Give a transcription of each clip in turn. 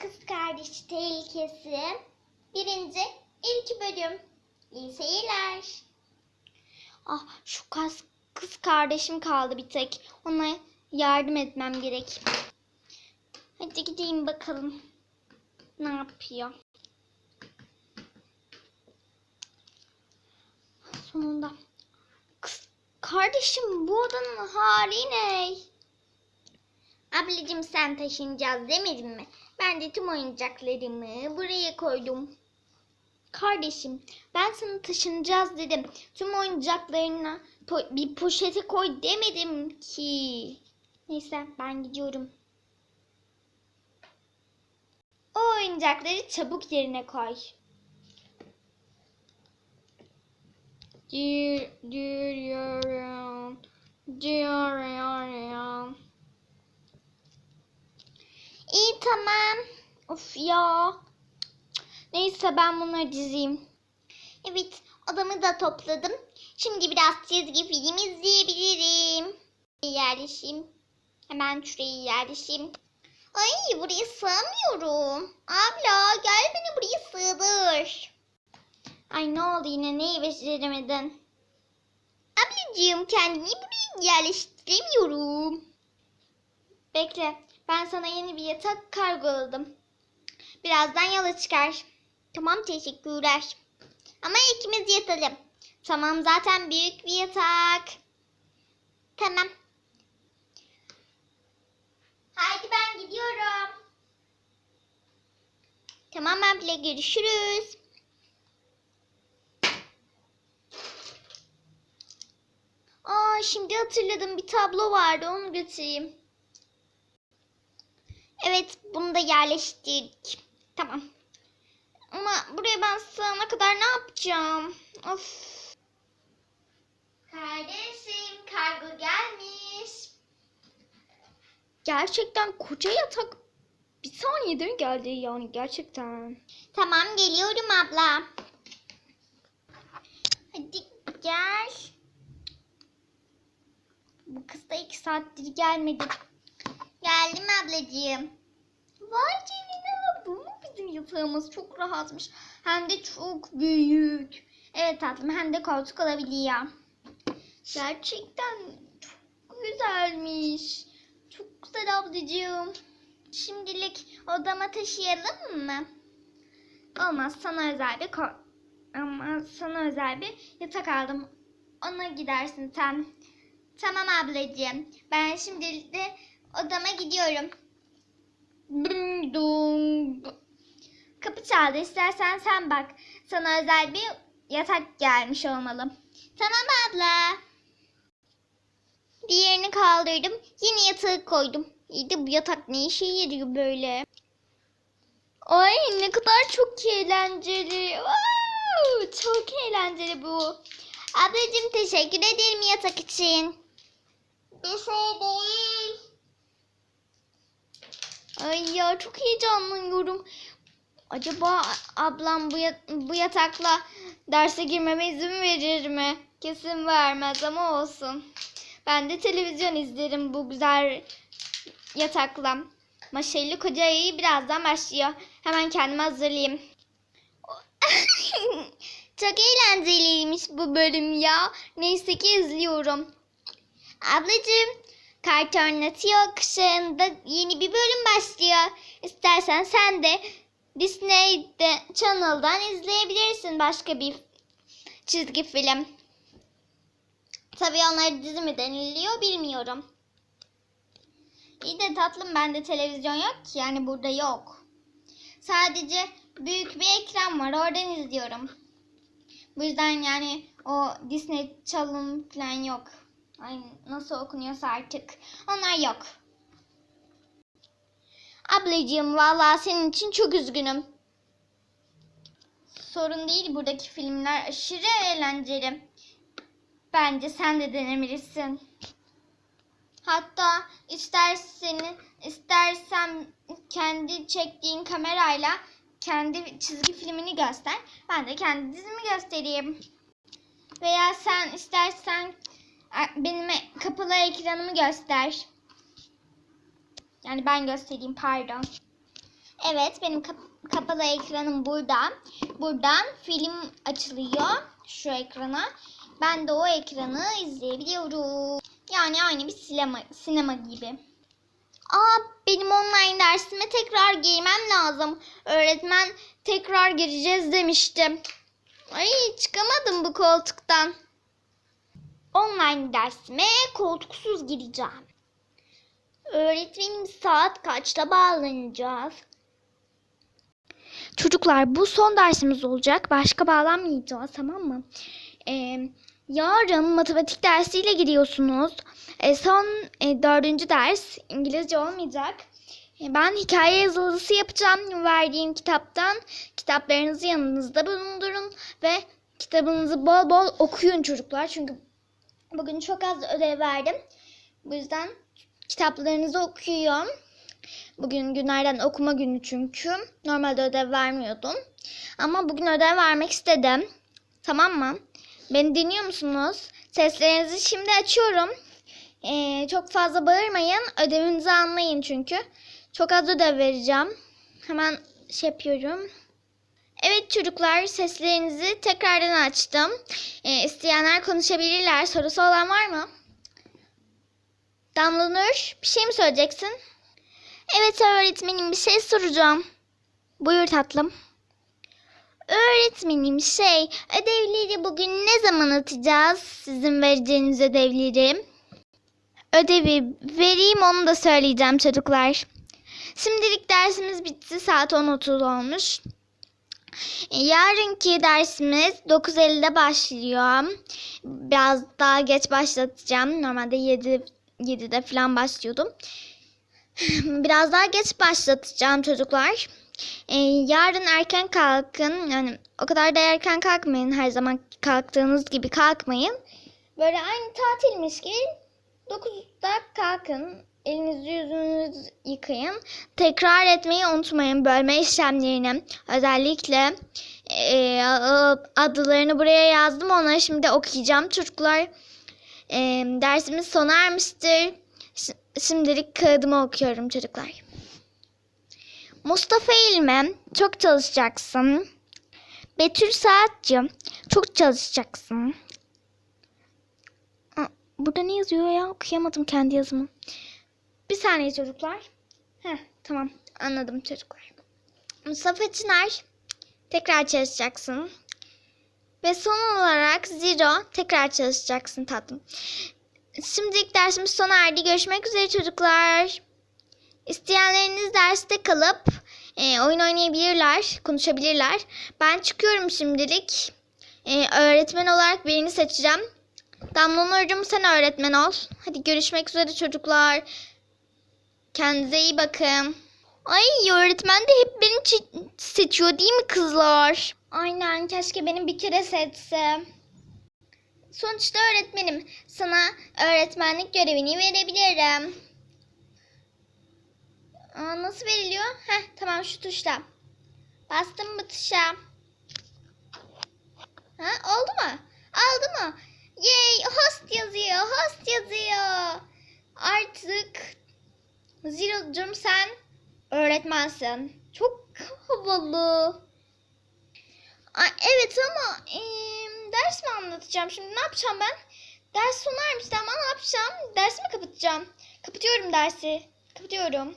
Kız kardeş tehlikesi. Birinci, ilk bölüm. İyi seyirler. Ah şu kız, kız kardeşim kaldı bir tek. Ona yardım etmem gerek. Hadi gideyim bakalım. Ne yapıyor? Sonunda. Kız kardeşim bu odanın hali ne? Ablacığım sen taşınacağız demedin mi? Ben de tüm oyuncaklarımı buraya koydum. Kardeşim ben sana taşınacağız dedim. Tüm oyuncaklarına po- bir poşete koy demedim ki. Neyse ben gidiyorum. O oyuncakları çabuk yerine koy. Dir, diyorum. Diyorum. İyi tamam. Of ya. Neyse ben bunları dizeyim. Evet odamı da topladım. Şimdi biraz çizgi film izleyebilirim. Yerleşeyim. Hemen şuraya yerleşeyim. Ay buraya sığamıyorum. Abla gel beni buraya sığdır. Ay ne oldu yine neyi beceremedin? Ablacığım kendimi buraya yerleştiremiyorum. Bekle ben sana yeni bir yatak kargoladım. Birazdan yola çıkar. Tamam teşekkürler. Ama ikimiz yatalım. Tamam zaten büyük bir yatak. Tamam. Haydi ben gidiyorum. Tamam abla görüşürüz. Aa şimdi hatırladım bir tablo vardı onu götüreyim. Evet bunu da yerleştirdik. Tamam. Ama buraya ben sığana kadar ne yapacağım? Of. Kardeşim kargo gelmiş. Gerçekten koca yatak bir saniyede mi geldi yani gerçekten? Tamam geliyorum abla. Hadi gel. Bu kız da iki saattir gelmedi. Geldim ablacığım. Vay canına bu mu bizim yatağımız çok rahatmış. Hem de çok büyük. Evet tatlım hem de koltuk olabiliyor. Gerçekten çok güzelmiş. Çok güzel ablacığım. Şimdilik odama taşıyalım mı? Olmaz sana özel bir ko- ama sana özel bir yatak aldım. Ona gidersin sen. Tamam ablacığım. Ben şimdilik de odama gidiyorum. Ding dong. Kapı çaldı. İstersen sen bak. Sana özel bir yatak gelmiş olmalı. Tamam abla. Diğerini kaldırdım. Yeni yatağı koydum. İyi de bu yatak ne işe yarıyor böyle? Ay ne kadar çok eğlenceli. Wow, çok eğlenceli bu. Ablacığım teşekkür ederim yatak için. Bir şey değil. Ay ya çok heyecanlanıyorum. Acaba ablam bu, ya- bu yatakla derse girmeme izin verir mi? Kesin vermez ama olsun. Ben de televizyon izlerim bu güzel yatakla. Maşallah koca ayı birazdan başlıyor. Hemen kendimi hazırlayayım. Çok eğlenceliymiş bu bölüm ya. Neyse ki izliyorum. Ablacığım, Cartoon Network kışığında yeni bir bölüm başlıyor. İstersen sen de Disney'de Channel'dan izleyebilirsin başka bir çizgi film. Tabii onlar dizi mi deniliyor bilmiyorum. İyi de tatlım bende televizyon yok ki yani burada yok. Sadece büyük bir ekran var oradan izliyorum. Bu yüzden yani o Disney çalım falan yok. Ay nasıl okunuyorsa artık. Onlar yok. Ablacığım vallahi senin için çok üzgünüm. Sorun değil buradaki filmler aşırı eğlenceli. Bence sen de denemelisin. Hatta istersen istersen kendi çektiğin kamerayla kendi çizgi filmini göster. Ben de kendi dizimi göstereyim. Veya sen istersen benim e- kapalı ekranımı göster. Yani ben göstereyim pardon. Evet benim kap- kapalı ekranım burada. Buradan film açılıyor şu ekrana. Ben de o ekranı izleyebiliyorum. Yani aynı bir sinema, sinema gibi. Aa benim online dersime tekrar girmem lazım. Öğretmen tekrar gireceğiz demişti. Ay çıkamadım bu koltuktan. Online dersime koltuksuz gireceğim. Öğretmenim saat kaçta bağlanacağız? Çocuklar bu son dersimiz olacak. Başka bağlanmayacağız tamam mı? Ee, yarın matematik dersiyle giriyorsunuz. Ee, son e, dördüncü ders İngilizce olmayacak. Ee, ben hikaye yazılısı yapacağım verdiğim kitaptan. Kitaplarınızı yanınızda bulundurun ve kitabınızı bol bol okuyun çocuklar. Çünkü bugün çok az ödev verdim. Bu yüzden kitaplarınızı okuyun. Bugün günlerden okuma günü çünkü. Normalde ödev vermiyordum. Ama bugün ödev vermek istedim. Tamam mı? Beni dinliyor musunuz? Seslerinizi şimdi açıyorum. Ee, çok fazla bağırmayın. Ödevinizi anlayın çünkü. Çok az ödev vereceğim. Hemen şey yapıyorum. Evet çocuklar seslerinizi tekrardan açtım. Ee, isteyenler konuşabilirler. Sorusu olan var mı? Damla Nur bir şey mi söyleyeceksin? Evet öğretmenim bir şey soracağım. Buyur tatlım. Öğretmenim şey ödevleri bugün ne zaman atacağız? Sizin vereceğiniz ödevleri. Ödevi vereyim onu da söyleyeceğim çocuklar. Şimdilik dersimiz bitti saat 10.30 olmuş. Yarınki dersimiz 9.50'de başlıyor. Biraz daha geç başlatacağım. Normalde 7 7'de falan başlıyordum. Biraz daha geç başlatacağım çocuklar. Ee, yarın erken kalkın. Yani o kadar da erken kalkmayın. Her zaman kalktığınız gibi kalkmayın. Böyle aynı tatilmiş gibi 9'da kalkın. Elinizi yüzünüzü yıkayın. Tekrar etmeyi unutmayın bölme işlemlerini. Özellikle e, adlarını buraya yazdım. Onları şimdi okuyacağım çocuklar. E, dersimiz sona ermiştir. Şimdilik kağıdımı okuyorum çocuklar. Mustafa İlmi çok çalışacaksın. Betül Saatçı çok çalışacaksın. Aa, Burada ne yazıyor ya? Okuyamadım kendi yazımı. Bir saniye çocuklar. Heh, tamam anladım çocuklar. Mustafa Çınar tekrar çalışacaksın. Ve son olarak Zero tekrar çalışacaksın tatlım. Şimdilik dersimiz sona erdi. Görüşmek üzere çocuklar. İsteyenleriniz derste kalıp e, oyun oynayabilirler, konuşabilirler. Ben çıkıyorum şimdilik. E, öğretmen olarak birini seçeceğim. Damla Nurcuğum sen öğretmen ol. Hadi görüşmek üzere çocuklar. Kendinize iyi bakın. Ay öğretmen de hep beni çi- seçiyor değil mi kızlar? Aynen keşke beni bir kere seçse. Sonuçta öğretmenim. Sana öğretmenlik görevini verebilirim. Aa, nasıl veriliyor? Heh, tamam şu tuşla. Bastım bu tuşa. Ha, oldu mu? Aldı mı? Yay, host yazıyor, host yazıyor. Artık Zero'cum sen öğretmensin. Çok havalı. Ay, evet ama eee, ders mi anlatacağım şimdi? Ne yapacağım ben? Ders sona ermişti ama ne yapacağım? Dersi mi kapatacağım? Kapatıyorum dersi. Kapatıyorum.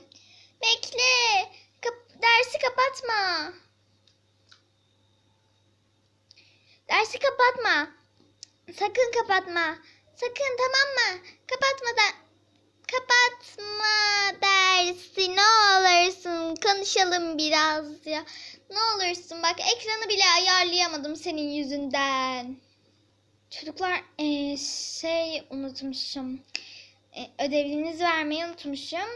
Bekle. Kap- dersi kapatma. Dersi kapatma. Sakın kapatma. Sakın tamam mı? Kapatma da kapatma dersi ne olursun konuşalım biraz ya. Ne olursun bak ekranı bile ayarlayamadım senin yüzünden. Çocuklar eee, şey unutmuşum. E, ödevinizi vermeyi unutmuşum.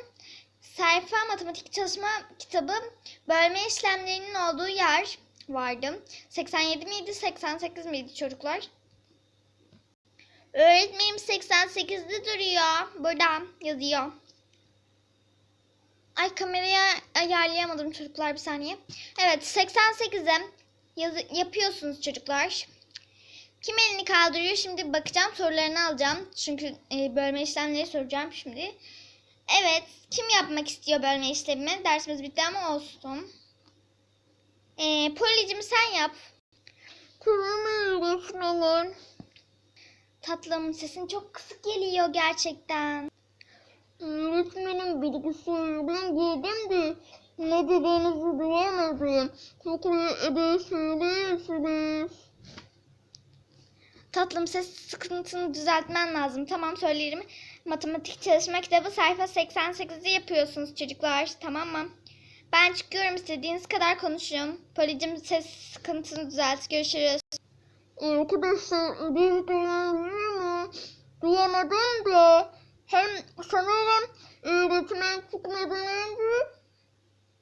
Sayfa matematik çalışma kitabı bölme işlemlerinin olduğu yer vardı. 87 miydi 88 miydi çocuklar? Öğretmenim 88'de duruyor. Burada yazıyor. Ay kameraya ayarlayamadım çocuklar bir saniye. Evet 88'e yazı yapıyorsunuz çocuklar. Kim elini kaldırıyor? Şimdi bakacağım sorularını alacağım. Çünkü e, bölme işlemleri soracağım şimdi. Evet. Kim yapmak istiyor bölme işlemi? Dersimiz bitti ama olsun. Ee, Poli'cim sen yap. Tamam öğretmenim. Tatlım sesin çok kısık geliyor gerçekten. Öğretmenim bilgisayardan girdim de ne dediğinizi duyamadım. Çok iyi ödev söylüyorsunuz. Tatlım ses sıkıntını düzeltmen lazım. Tamam söylerim. Matematik çalışma kitabı sayfa 88'i yapıyorsunuz çocuklar. Tamam mı? Ben çıkıyorum istediğiniz kadar konuşun. Policim ses sıkıntını düzelt. Görüşürüz. Arkadaşlar ödev mu? Duyamadım da. Hem sanırım öğretmen çıkmadan önce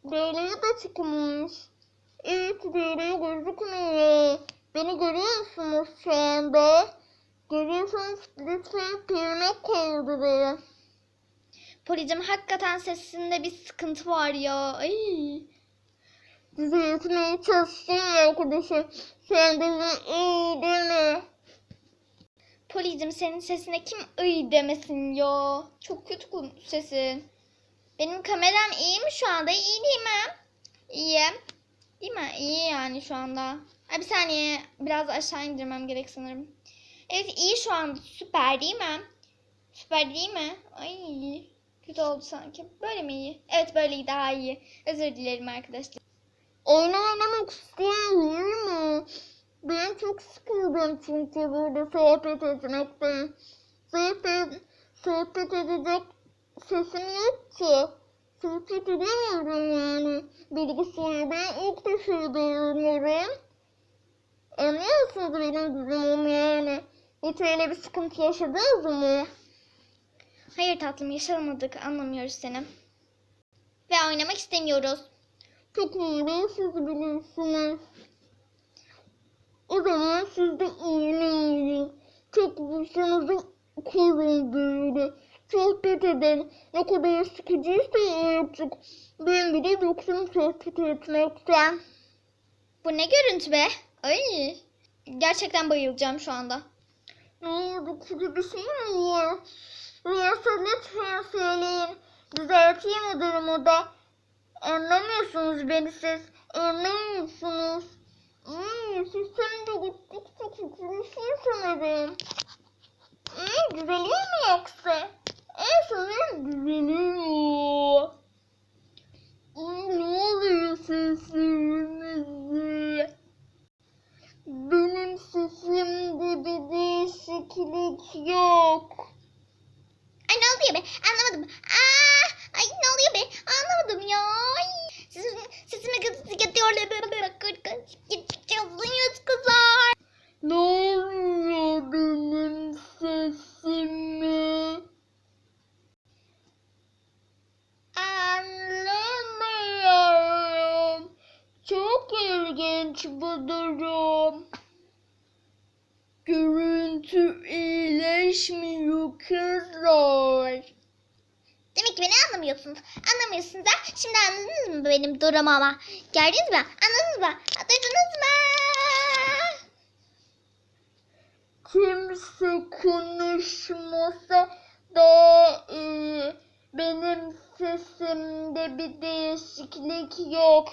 Devreye de çıkmış. Evet devreye gözükmüyor. Beni görüyor musunuz şu anda? Görüyorsanız lütfen parmak kaldırın. Policim hakikaten sesinde bir sıkıntı var ya. Ay. Düzeltmeye çalıştım arkadaşım. Sen de iyi deme. Policim senin sesine kim ıy demesin ya. Çok kötü sesin. Benim kameram iyi mi şu anda? İyi değil mi? İyi. Değil mi? İyi yani şu anda. Ay bir saniye. Biraz aşağı indirmem gerek sanırım. Evet iyi şu anda. Süper değil mi? Süper değil mi? Ay kötü oldu sanki. Böyle mi iyi? Evet böyle iyi daha iyi. Özür dilerim arkadaşlar. Oyun oynamak istiyorum değil mi? Ben çok sıkıldım çünkü burada sohbet etmekten. Zaten sohbet edecek sesim yok ki. Sohbet edemiyorum yani. Bilgisayardan ilk defa duyuyorum. Anlıyorsunuz benim durumum yani. Hiç öyle bir sıkıntı yaşadınız mı? Hayır tatlım yaşamadık. Anlamıyoruz seni. Ve oynamak istemiyoruz. Çok iyi değil siz bilirsiniz. O zaman siz de oynayın. Çok başınızı kurun böyle. Sohbet edin. Ne kadar sıkıcıysa artık. Ben bile yoksun sohbet etmekten. Bu ne görüntü be? Ay. Gerçekten bayılacağım şu anda. Ne oldu kötü bir şey mi var? Varsa lütfen söyleyin. Düzelteyim o durumu da. Anlamıyorsunuz beni siz. Anlamıyor musunuz? Hmm, siz de gittikçe kötüleşiyor sanırım. Hmm, düzeliyor mu yoksa? En sanırım düzeliyor. Hmm, ne oluyor seslerinize? Benim sesimde bir değişiklik yok. Ay ne oluyor be? Anlamadım. Aa, ay ne oluyor be? Anlamadım ya. Ay. Sesim, sesime gıdısı gidiyorlar. Gittikçe uzunuz kızlar. Ne oluyor benim sesime? Anlamıyorum. Çok ilginç bu durum. Görüntü kızlar. Demek ki beni anlamıyorsunuz. Anlamıyorsunuz ha? Şimdi anladınız mı benim durumuma? Gördünüz mü? Anladınız mı? Duydunuz mu? kimse konuşmasa daha iyi. Benim sesimde bir değişiklik yok.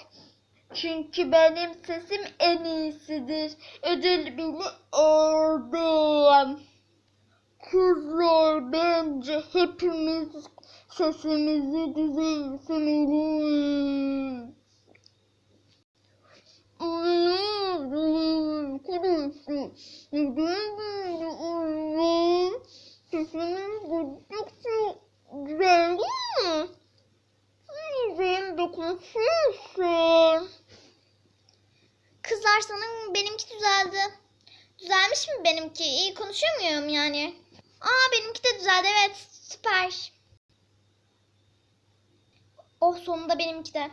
Çünkü benim sesim en iyisidir. Ödül bile aldım. Kızlar bence hepimiz sesimizi düzeltmeliyiz. Kızlar sanırım benimki düzeldi. Düzelmiş mi benimki? İyi konuşuyor muyum yani? Aa benimki de düzeldi evet. Süper. Oh sonunda benimki de.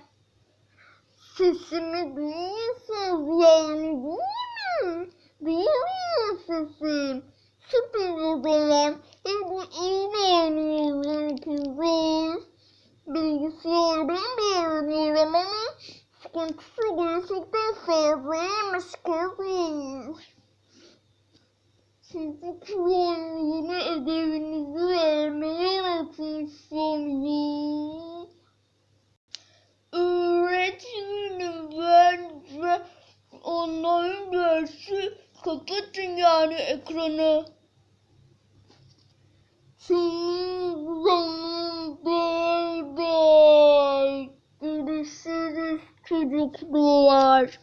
Sesimi duyuyorsunuz yani değil mi? Duyuyor sesim. Süper o zaman. Hadi iyi oynuyorum kızlar. Bilgisayardan da ama sıkıntısı gerçekten fazlaymış kızlar. Çocuklar yeni ödevinizi vermeyi unutmuşsunuz. Öğretmenim bence onların dersi kapatın yani ekranı. Senin zaman bay bay. Görüşürüz çocuklar.